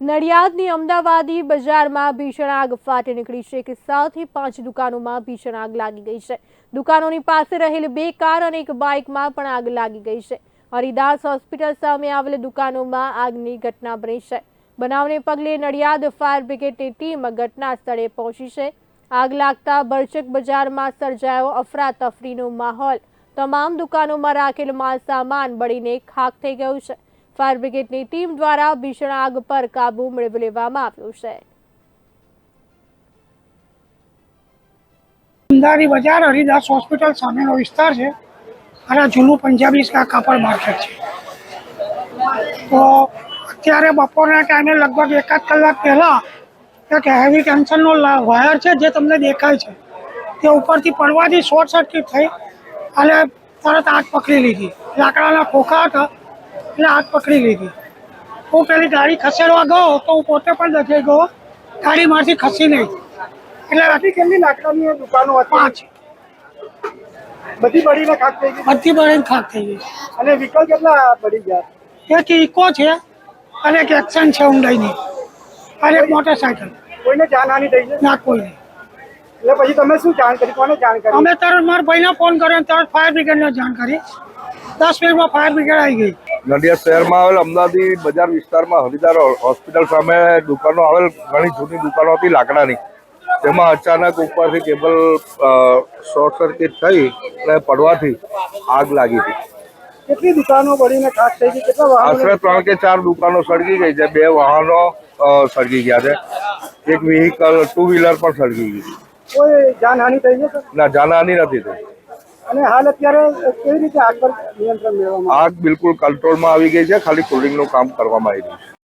નડિયાદની અમદાવાદી બજારમાં ભીષણ આગ ફાટી નીકળી છે કે સાતથી પાંચ દુકાનોમાં ભીષણ આગ લાગી ગઈ છે. દુકાનોની પાસે રહેલી બે કાર અને એક બાઇકમાં પણ આગ લાગી ગઈ છે. હરિદાસ હોસ્પિટલ સામે આવેલી દુકાનોમાં આગની ઘટના બની છે. બનાવને પગલે નડિયાદ ફાયર બ્રિગેડની ટીમ ઘટના સ્થળે પહોંચી છે. આગ લાગતા બરચક બજારમાં સર્જાયો અફરાતફરીનો માહોલ. તમામ દુકાનોમાં રાખેલ માલ સામાન બળીને ખાખ થઈ ગયું છે. ફાયર બ્રિગેડની ટીમ દ્વારા ભીષણ આગ પર કાબુ મેળવી લેવામાં આવ્યો છે. અમદાવાદી બજાર હરિદાસ હોસ્પિટલ સામેનો વિસ્તાર છે અને જૂનું પંજાબી કાપડ માર્કેટ છે. તો અત્યારે બપોરના ટાઈમે લગભગ એકાદ કલાક પહેલાં એક હેવી ટેન્શનનો વાયર છે જે તમને દેખાય છે. તે ઉપરથી પડવાથી શોર્ટ સર્કિટ થઈ અને તરત આગ પકડી લીધી. લાકડાના ખોખા હતા. એટલે આગ પકડી લીધી. હું પેલી ગાડી ખસેડવા ગયો તો હું પોતે પણ દજાઈ ગયો. ગાડીમાંથી ખસી નહીં. એટલે આટલી કેટલી લાકડાની દુકાનો હતી? પાંચ. બધી બળીને ખાક થઈ ગઈ? બધી બળીને ખાક થઈ ગઈ. અને વિકલ કેટલા બળી ગયા? એક ઇકો છે અને એક એક્શન છે ઊંડાઈની. અને એક મોટરસાયકલ. કોઈને જાનહાની થઈ છે? ના કોઈ નહીં. એટલે પછી તમે શું જાણ કરી કોને જાણ કરી અમે તરત મારા ભાઈને ફોન કર્યો અને તરત ફાયર બ્રિગેડને જાણ કરી દસ મિનિટમાં ફાયર બ્રિગેડ આવી ગઈ. નડિયાદ શહેરમાં આવેલ અમદાવાદી બજાર વિસ્તારમાં હરિદાર હોસ્પિટલ સામે દુકાનો આવેલ ઘણી જૂની દુકાનો હતી લાકડાની. તેમાં અચાનક ઉપરથી કેબલ શોર્ટ સર્કિટ થઈ અને પડવાથી આગ લાગી હતી. કેટલી દુકાનો પડીને ખાસ થઈ ગઈ? કેટલા આશરે ત્રણ કે ચાર દુકાનો સળગી ગઈ છે. બે વાહનો સળગી ગયા છે. એક વ્હીકલ ટુ વ્હીલર પણ સળગી ગઈ કોઈ જાનહાની થઈ છે ના જાનહાની નથી થઈ. અને હાલ અત્યારે કેવી રીતે આગ પર નિયંત્રણ મેળવવામાં આગ બિલકુલ કંટ્રોલમાં આવી ગઈ છે. ખાલી કુલિંગનું કામ કરવામાં આવી રહ્યું છે.